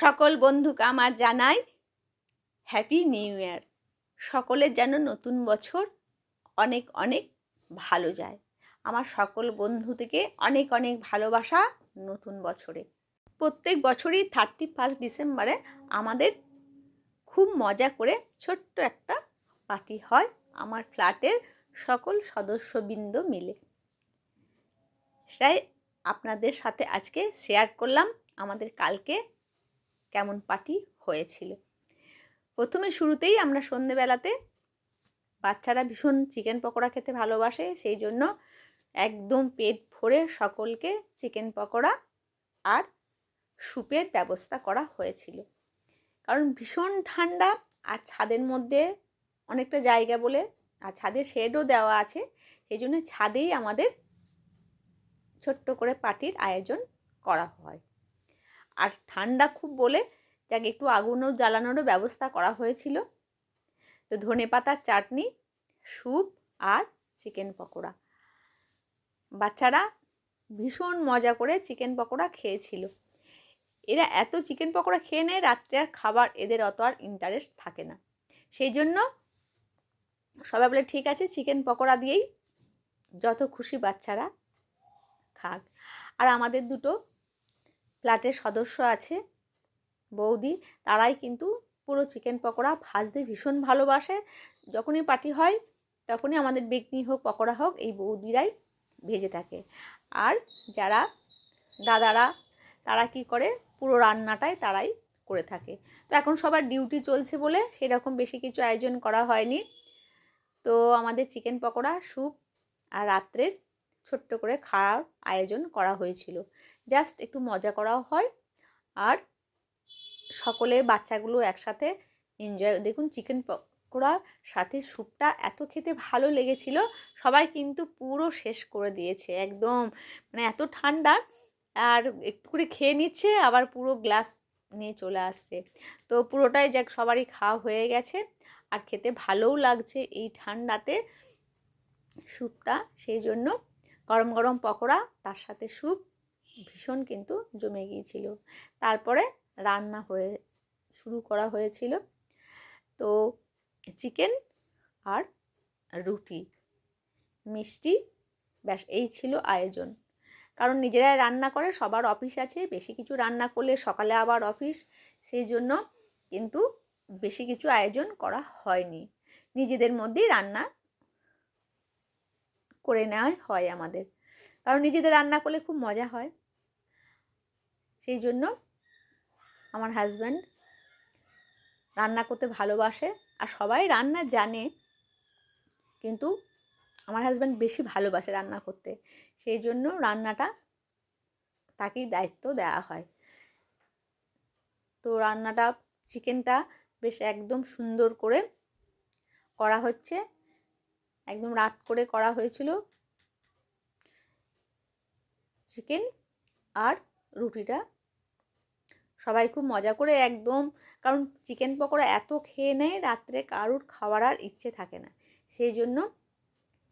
সকল বন্ধুকে আমার জানাই হ্যাপি নিউ ইয়ার সকলের যেন নতুন বছর অনেক অনেক ভালো যায়। আমার সকল বন্ধু থেকে অনেক অনেক ভালোবাসা নতুন বছরে। প্রত্যেক বছরই থার্টি ফার্স্ট ডিসেম্বরে আমাদের খুব মজা করে ছোট্ট একটা পার্টি হয় আমার ফ্ল্যাটের সকল সদস্যবৃন্দ মিলে। সেটাই আপনাদের সাথে আজকে শেয়ার করলাম। আমাদের কালকে কেমন পার্টি হয়েছিল। প্রথমে শুরুতেই আমরা সন্ধেবেলাতে বাচ্চারা ভীষণ চিকেন পকোড়া খেতে ভালোবাসে, সেই জন্য একদম পেট ভরে সকলকে চিকেন পকোড়া আর স্যুপের ব্যবস্থা করা হয়েছিল। কারণ ভীষণ ঠান্ডা আর ছাদের মধ্যে অনেকটা জায়গা বলে আর ছাদের শেডও দেওয়া আছে, সেই জন্য ছাদেই আমাদের ছোট্ট করে পার্টির আয়োজন করা হয়। আর ঠান্ডা খুব বলে যাকে একটু আগুনও জ্বালানোরও ব্যবস্থা করা হয়েছিল। তো ধনে পাতার চাটনি, স্যুপ আর চিকেন পকোড়া। বাচ্চারা ভীষণ মজা করে চিকেন পকোড়া খেয়েছিল। এরা এত চিকেন পকোড়া খেয়ে নেয় রাত্রে আর খাবার এদের অত আর ইন্টারেস্ট থাকে না। সেই জন্য সবাই বলে, ঠিক আছে, চিকেন পকোড়া দিয়েই যত খুশি বাচ্চারা খাক। আর আমাদের দুটো ফ্ল্যাটের সদস্য আছে, বৌদি। তারাই কিন্তু পুরো চিকেন পকোড়া ভাজতে ভীষণ ভালোবাসে। যখনই পার্টি হয়, তখনই আমাদের বেগনি হোক, পকোড়া হোক, এই বৌদিরাই ভেজে থাকে। আর যারা দাদারা, তারা কি করে? পুরো রান্নাটাই তারাই করে থাকে। তো এখন সবার ডিউটি চলছে বলে সেরকম বেশি কিছু আয়োজন করা হয়নি। তো আমাদের চিকেন পকোড়া, স্যুপ আর রাত্রের ছোট্ট করে খাওয়ার আয়োজন করা হয়েছিল। জাস্ট একটু মজা করাও হয়। আর সকলে বাচ্চাগুলো একসাথে এনজয় দেখুন চিকেন পকোড়ার সাথে স্যুপটা এত খেতে ভালো লেগেছিল, সবাই কিন্তু পুরো শেষ করে দিয়েছে একদম। মানে এত ঠান্ডা, আর একটু করে খেয়ে নিচ্ছে, আবার পুরো গ্লাস নিয়ে চলে আসছে। তো পুরোটাই যাক, সবারই খাওয়া হয়ে গেছে, আর খেতে ভালোও লাগছে এই ঠান্ডাতে স্যুপটা সেই জন্য গরম গরম পকোড়া, তার সাথে স্যুপ, ভীষণ কিন্তু জমে গিয়েছিল। তারপরে রান্না হয়ে, শুরু করা হয়েছিল। তো চিকেন আর রুটি, মিষ্টি, ব্যাস, এই ছিল আয়োজন। কারণ নিজেরাই রান্না করে, সবার অফিস আছে, বেশি কিছু রান্না করলে সকালে আবার অফিস, সেই জন্য কিন্তু বেশি কিছু আয়োজন করা হয়নি। নিজেদের মধ্যেই রান্না করে নেওয়াই হয় আমাদের। কারণ নিজেদের রান্না করলে খুব মজা হয়। সেই জন্য আমার হাজব্যান্ড রান্না করতে ভালোবাসে আর সবাই রান্না জানে, কিন্তু আমার হাজব্যান্ড বেশি ভালোবাসে রান্না করতে। সেই জন্য রান্নাটা তাকেই দায়িত্ব দেওয়া হয়। তো রান্নাটা চিকেনটা বেশ একদম সুন্দর করে করা হচ্ছে। একদম রাত করে করা হয়েছিল। চিকেন আর রুটিটা। সবাই খুব মজা করে একদম, কারণ চিকেন পকোড়া এত খেয়ে নেয়, রাত্রে কারুর খাওয়ার আর ইচ্ছে থাকে না। সেই জন্য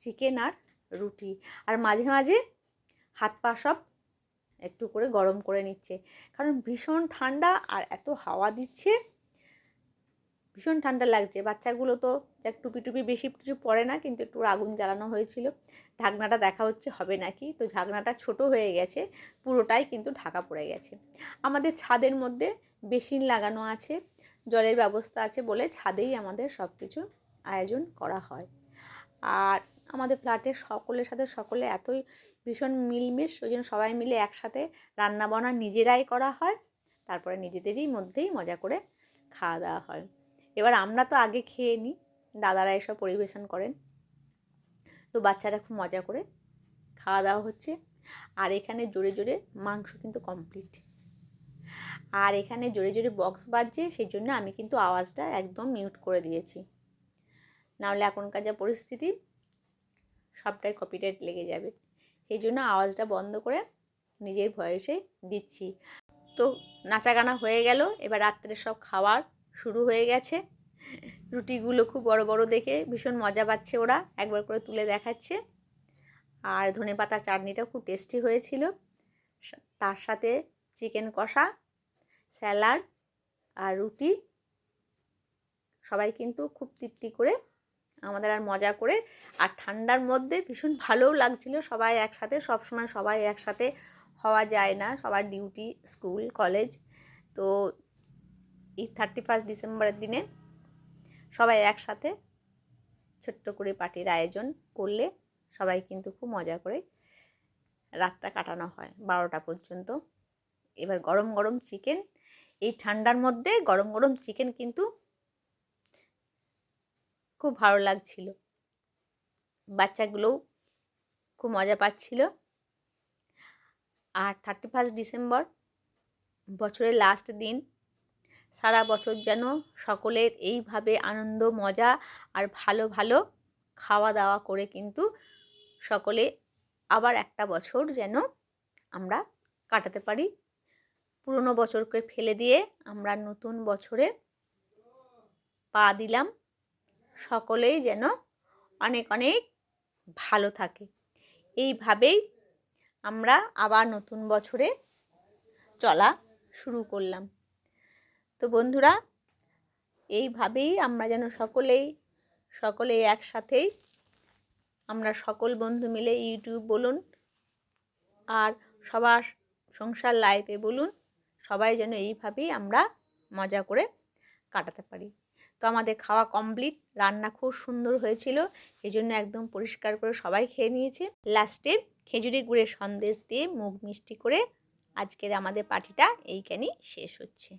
চিকেন আর রুটি। আর মাঝে মাঝে হাত পা সব একটু করে গরম করে নিচ্ছে। কারণ ভীষণ ঠান্ডা আর এত হাওয়া দিচ্ছে। ভীষণ ঠান্ডা লাগছে। বাচ্চাগুলো তো যাক টুপি টুপি বেশি কিছু পড়ে না, কিন্তু একটু আগুন জ্বালানো হয়েছিল। ঢাকনাটা দেখা হচ্ছে, হবে নাকি? তো ঢাকনাটা ছোট হয়ে গেছে, পুরোটাই কিন্তু ঢাকা পড়ে গেছে। আমাদের ছাদের মধ্যে বেসিন লাগানো আছে, জলের ব্যবস্থা আছে বলে ছাদেই আমাদের সব কিছু আয়োজন করা হয়। আর আমাদের ফ্ল্যাটের সকলের সাথে সকলে এতই ভীষণ মিলমিশ, ওই জন্য সবাই মিলে একসাথে রান্না বান্না নিজেরাই করা হয়, তারপরে নিজেদেরই মধ্যেই মজা করে খাওয়া দাওয়া হয়। এবার আমরা তো আগে খেয়ে নিই। দাদারা এসব পরিবেশন করেন। তো বাচ্চারা খুব মজা করে খাওয়া দাওয়া হচ্ছে। আর এখানে জোরে জোরে মাংস কিন্তু কমপ্লিট আর এখানে জোরে জোরে বক্স বাজছে সেই জন্য আমি কিন্তু আওয়াজটা একদম মিউট করে দিয়েছি। নাহলে এখনকার যা পরিস্থিতি, সবটাই কপিরাইট লেগে যাবে। সেই জন্য আওয়াজটা বন্ধ করে নিজের ভয়েসে দিচ্ছি। তো নাচা গানা হয়ে গেল, এবার রাত্রে সব খাবার শুরু হয়ে গেছে। রুটিগুলো খুব বড় বড় দেখে ভীষণ মজা পাচ্ছে ওরা, একবার করে তুলে দেখাচ্ছে। আর ধনে পাতার চাটনিটা খুব টেস্টি হয়েছিল। তার সাথে চিকেন কষা স্যালাড আর রুটি। সবাই কিন্তু খুব তৃপ্তি করে, আমাদের আর মজা করে। আর ঠান্ডার মধ্যে ভীষণ ভালোও লাগছিল, সবাই একসাথে, সবসময় সবাই একসাথে হওয়া যায় না। সবার ডিউটি স্কুল কলেজ তো এই থার্টি ফার্স্ট ডিসেম্বরের দিনে সবাই একসাথে ছোট্ট করে পার্টির আয়োজন করলে সবাই কিন্তু খুব মজা করে রাতটা কাটানো হয় বারোটা পর্যন্ত। এবার গরম গরম চিকেন, এই ঠান্ডার মধ্যে গরম গরম চিকেন কিন্তু খুব ভালো লাগছিল। বাচ্চাগুলোও খুব মজা পাচ্ছিল। আর থার্টি ফার্স্ট ডিসেম্বর বছরের লাস্ট দিন সারা বছর যেন সকলের এইভাবে আনন্দ, মজা আর ভালো ভালো খাওয়া দাওয়া করে কিন্তু সকলে আবার একটা বছর যেন আমরা কাটাতে পারি। পুরনো বছরকে ফেলে দিয়ে আমরা নতুন বছরে পা দিলাম। সকলেই যেন অনেক অনেক ভালো থাকে। এইভাবেই আমরা আবার নতুন বছরে চলা শুরু করলাম। তো বন্ধুরা, এইভাবেই আমরা যেন সকলেই সকলেই একসাথেই আমরা সকল বন্ধু মিলে ইউটিউব বলুন আর সবার সংসার লাইফে বলুন, সবাই যেন এইভাবেই আমরা মজা করে কাটাতে পারি। তো আমাদের খাওয়া কমপ্লিট রান্না খুব সুন্দর হয়েছিল এই জন্য একদম পরিষ্কার করে সবাই খেয়ে নিয়েছে। লাস্টে খেজুরি গুড়ের সন্দেশ দিয়ে মুখ মিষ্টি করে আজকের আমাদের পার্টিটা এইখানেই শেষ হচ্ছে।